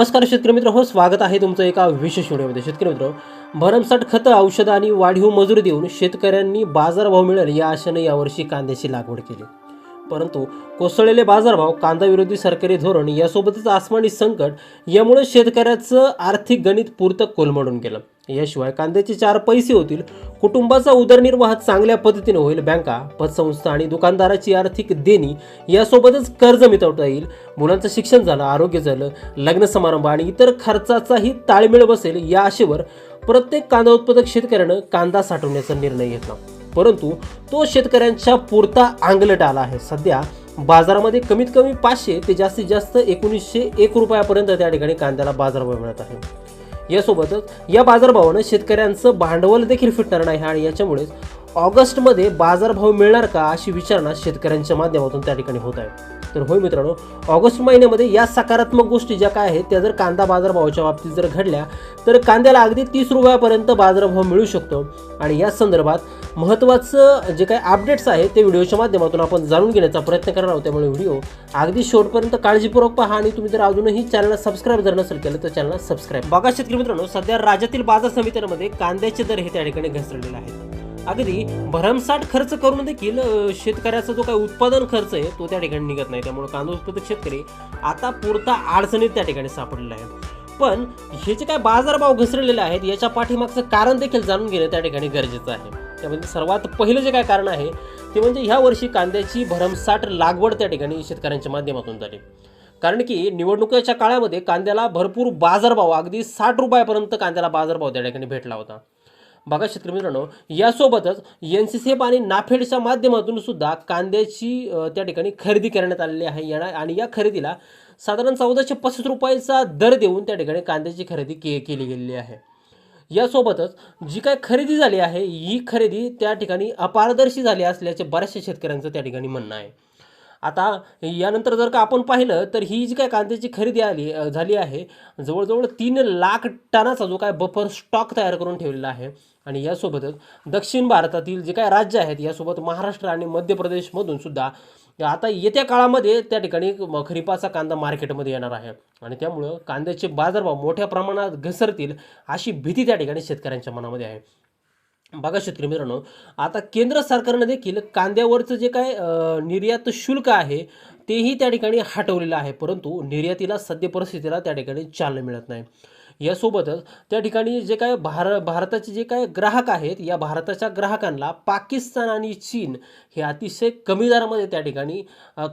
नमस्कार शेतकरी मित्र हो स्वागत आहे तुमचं एका विशेष व्हिडिओमध्ये. शेतकरी मित्र भरमसाठ खतं औषधं आणि वाढीव मजुरी देऊन शेतकऱ्यांनी बाजारभाव मिळेल या आशेने यावर्षी कांद्याची लागवड केली. परंतु कोसळलेले बाजारभाव कांदा विरोधी सरकारी धोरण यासोबतच आसमानी संकट यामुळे शेतकऱ्याचं आर्थिक गणित पुरतं कोलमडून गेलं. याशिवाय कांद्याचे चार पैसे होतील. कुटुंबाचा उदरनिर्वाह चांगल्या पद्धतीने होईल. बँका पतसंस्था आणि दुकानदाराची आर्थिक देणी यासोबतच कर्ज मिटवता येईल. मुलांचं शिक्षण झालं आरोग्य झालं लग्न समारंभ आणि इतर खर्चाचाही ताळमेळ बसेल या आशेवर प्रत्येक कांदा उत्पादक शेतकऱ्यानं कांदा साठवण्याचा निर्णय घेतला. परंतु तो शेतकऱ्यांच्या पुरता आंगलट आला आहे. सध्या बाजारामध्ये कमीत कमी पाचशे ते जास्तीत जास्त एकोणीसशे एक रुपयापर्यंत त्या ठिकाणी कांद्याला बाजारभाव मिळत आहे. यासोबतच या बाजारभावानं शेतकऱ्यांचं भांडवल देखील फिटणार नाही आणि याच्यामुळेच ऑगस्टमध्ये बाजारभाव मिळणार का अशी विचारणा शेतकऱ्यांच्या माध्यमातून त्या ठिकाणी होत आहे. तर होय मित्रांनो ऑगस्ट महिन्यामध्ये या सकारात्मक गोष्टी ज्या काय आहेत त्या जर कांदा बाजारभावाच्या बाबतीत जर घडल्या तर कांद्याला अगदी तीस रुपयापर्यंत बाजारभाव मिळू शकतो. आणि या संदर्भात महत्त्वाचं जे काही अपडेट्स आहेत ते व्हिडिओच्या माध्यमातून आपण जाणून घेण्याचा प्रयत्न करणार आहोत. त्यामुळे व्हिडिओ अगदी शेवटपर्यंत काळजीपूर्वक पहा आणि तुम्ही जर अजूनही चॅनलला सबस्क्राईब जर नसेल केलं तर चॅनलला सबस्क्राईब बघा शेतकरी मित्रांनो सध्या राज्यातील बाजार समित्यांमध्ये कांद्याचे दर हे त्या ठिकाणी घसरलेले आहेत. अगदी भरमसाठ खर्च करून देखील शेतकऱ्याचा जो काही उत्पादन खर्च आहे तो त्या ठिकाणी निघत नाही. त्यामुळे कांदा उत्पादक शेतकरी आता पुरता अडचणीत त्या ठिकाणी सापडलेला आहे. पण हे जे काय बाजारभाव घसरलेले आहेत याच्या पाठीमागचं कारण देखील जाणून घेणं त्या ठिकाणी गरजेचं आहे. त्यामध्ये सर्वात पहिलं जे काय कारण आहे ते म्हणजे ह्या वर्षी कांद्याची भरमसाठ लागवड त्या ठिकाणी शेतकऱ्यांच्या माध्यमातून झाली. कारण की निवडणुकीच्या काळामध्ये कांद्याला भरपूर बाजारभाव अगदी साठ रुपयापर्यंत कांद्याला बाजारभाव त्या ठिकाणी भेटला होता. बघा शेतकरी मित्रांनो यासोबतच एन सी सी एफ आणि नाफेडच्या माध्यमातून सुद्धा कांद्याची त्या ठिकाणी खरेदी करण्यात आलेली आहे. या- आणि या खरेदीला साधारण चौदाशे पस्तीस रुपयाचा दर देऊन त्या ठिकाणी कांद्याची खरेदी के केली गेलेली आहे. यासोबतच जी काय खरेदी झाली आहे ही खरेदी त्या ठिकाणी अपारदर्शी झाली असल्याचे बऱ्याचशा शेतकऱ्यांचं त्या ठिकाणी म्हणणं आहे. आता यानंतर जर का आपण पाहिलं तर ही जी काय कांद्याची खरेदी आली झाली आहे जवळजवळ तीन लाख टनाचा जो काय बफर स्टॉक तयार करून ठेवलेला आहे. आणि यासोबतच दक्षिण भारतातील जे काय राज्य आहेत यासोबत महाराष्ट्र आणि मध्य प्रदेशमधून सुद्धा आता येत्या काळामध्ये त्या ठिकाणी खरीपाचा कांदा मार्केटमध्ये येणार आहे. आणि त्यामुळं कांद्याचे बाजारभाव मोठ्या प्रमाणात घसरतील अशी भीती त्या ठिकाणी शेतकऱ्यांच्या मनामध्ये आहे. बघा शेतकरी मित्रांनो आता केंद्र सरकारनं देखील कांद्यावरचं जे काय निर्यात शुल्क आहे तेही त्या ठिकाणी हटवलेलं आहे. परंतु निर्यातीला सद्य परिस्थितीला त्या ठिकाणी चालना मिळत नाही. यासोबतच त्या ठिकाणी जे काय भार भारताचे जे काय ग्राहक आहेत या भारताच्या ग्राहकांना पाकिस्तान आणि चीन हे अतिशय कमी दरामध्ये त्या ठिकाणी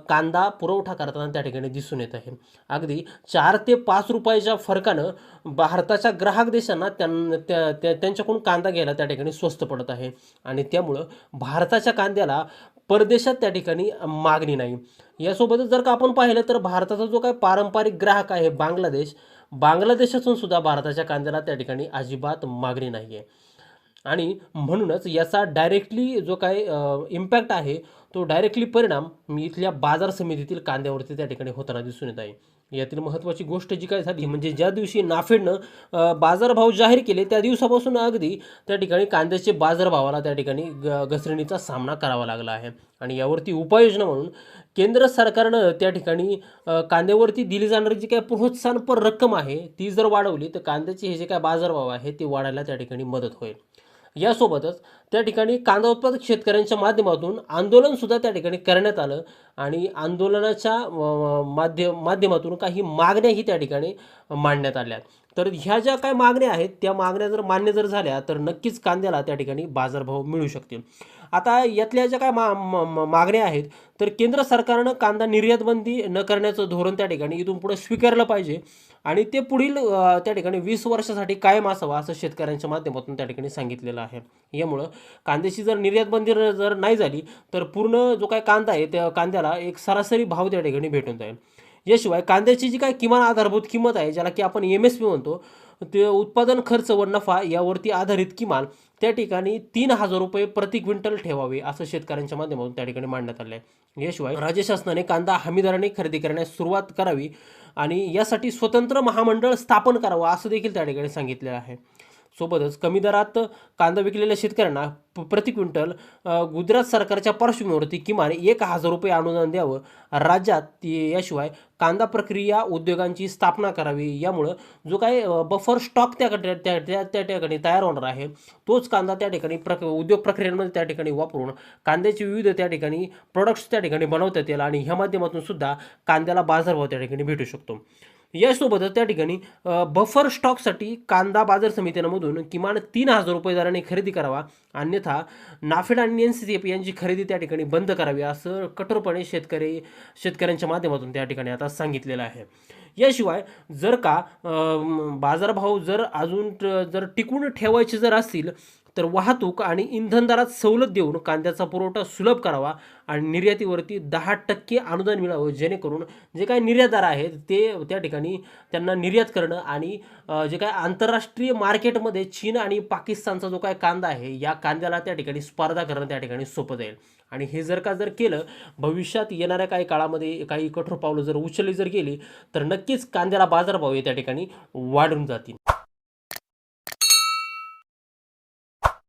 कांदा पुरवठा करताना त्या ठिकाणी दिसून येत आहे. अगदी चार ते पाच रुपयाच्या फरकानं भारताच्या ग्राहक देशांना त्यां त्या त्या- त्यांच्याकडून कांदा घ्यायला त्या ठिकाणी स्वस्त पडत आहे. आणि त्यामुळं भारताच्या कांद्याला परदेशात त्या ठिकाणी मागणी नाही. यासोबतच जर का आपण पाहिलं तर भारताचा जो काय पारंपरिक ग्राहक आहे बांगलादेश बांगलादेशातून सुद्धा भारताच्या कांद्याला त्या ठिकाणी अजिबात मागणी नाही आहे आणि म्हणूनच याचा डायरेक्टली जो काय इम्पॅक्ट आहे तो डायरेक्टली परिणाम मी इथल्या बाजार समितीतील कांद्यावरती त्या ठिकाणी होताना दिसून येत आहे. यातील महत्त्वाची गोष्ट जी काय झाली म्हणजे ज्या दिवशी नाफेडनं बाजारभाव जाहीर केले त्या दिवसापासून अगदी त्या ठिकाणी कांद्याचे बाजारभावाला त्या ठिकाणी ग घसरणीचा सामना करावा लागला आहे. आणि यावरती उपाययोजना म्हणून केंद्र सरकारनं त्या ठिकाणी कांद्यावरती दिली जाणारी जी काय प्रोत्साहनपर रक्कम आहे ती जर वाढवली तर कांद्याचे हे जे काय बाजारभाव आहे ते वाढायला त्या ठिकाणी मदत होईल. यासोबतच त्या ठिकाणी कांदा उत्पादक शेतकऱ्यांच्या माध्यमातून आंदोलनसुद्धा त्या ठिकाणी करण्यात आलं आणि आंदोलनाच्या माध्य माध्यम माध्यमातून काही मागण्याही त्या ठिकाणी मांडण्यात आल्या. तर ह्या ज्या काय मागण्या आहेत त्या मागण्या जर मान्य जर झाल्या तर नक्कीच कांद्याला त्या ठिकाणी बाजारभाव मिळू शकतील. आता यातल्या ज्या काय मा मागण्या आहेत तर केंद्र सरकारनं कांदा निर्यात बंदी न करण्याचं धोरण त्या ठिकाणी इथून पुढे स्वीकारलं पाहिजे आणि ते पुढील त्या ठिकाणी वीस वर्षासाठी कायम असावा असं शेतकऱ्यांच्या माध्यमातून त्या ठिकाणी सांगितलेलं आहे. यामुळं कांद्याची जर निर्यात बंदी जर नाही झाली तर पूर्ण जो काय कांदा आहे त्या कांद्याला एक सरासरी भाव त्या ठिकाणी भेटून जाईल. याशिवाय कांद्याची जी काय किमान आधारभूत किंमत आहे ज्याला की आपण एम एस पी म्हणतो ते उत्पादन खर्च व नफा यावरती आधारित किमान त्या ठिकाणी तीन हजार रुपये प्रति क्विंटल ठेवावे असं शेतकऱ्यांच्या माध्यमातून त्या ठिकाणी मांडण्यात आलं आहे याशिवाय राज्य शासनाने कांदा हमीदाराने खरेदी करण्यास सुरुवात करावी आणि यासाठी स्वतंत्र महामंडळ स्थापन करावं असं देखील त्या ठिकाणी सांगितलेलं आहे. सोबतच कमी दरात कांदा विकलेल्या शेतकऱ्यांना प- प्रति क्विंटल गुजरात सरकारच्या पार्श्वभूमीवरती किमान एक हजार रुपये अनुदान द्यावं. राज्यात याशिवाय कांदा प्रक्रिया उद्योगांची स्थापना करावी. यामुळं जो काही बफर स्टॉक त्या त्या त्या त्या ठिकाणी तयार होणार आहे तोच कांदा त्या ठिकाणी प्रक उद्योग प्रक्रियांमध्ये त्या ठिकाणी वापरून कांद्याचे विविध त्या ठिकाणी प्रोडक्ट्स त्या ठिकाणी बनवता येतील आणि ह्या माध्यमातून सुद्धा कांद्याला बाजारभाव त्या ठिकाणी भेटू शकतो. यासोबतच त्या ठिकाणी बफर स्टॉकसाठी कांदा बाजार समित्यांमधून किमान तीन हजार रुपये दराने खरेदी करावा. अन्यथा नाफेड आणि एन सी सी एफ यांची खरेदी त्या ठिकाणी बंद करावी असं कठोरपणे शेतकरी शेतकऱ्यांच्या माध्यमातून त्या ठिकाणी आता सांगितलेलं आहे. याशिवाय जर का बाजारभाव जर अजून जर टिकून ठेवायचे जर असतील तर वाहतूक आणि इंधनदारात सवलत देऊन कांद्याचा पुरवठा सुलभ करावा आणि निर्यातीवरती दहा टक्के अनुदान मिळावं जेणेकरून जे काही निर्यातदार आहेत ते त्या ठिकाणी त्यांना निर्यात करणं आणि जे काय आंतरराष्ट्रीय मार्केटमध्ये चीन आणि पाकिस्तानचा जो काय कांदा आहे या कांद्याला त्या ठिकाणी स्पर्धा करणं त्या ठिकाणी सोपं जाईल. आणि हे जर का जर केलं भविष्यात येणाऱ्या काही काळामध्ये काही कठोर पावलं जर उचलली जर गेली तर नक्कीच कांद्याला बाजारभाव हे त्या ठिकाणी वाढून जातील.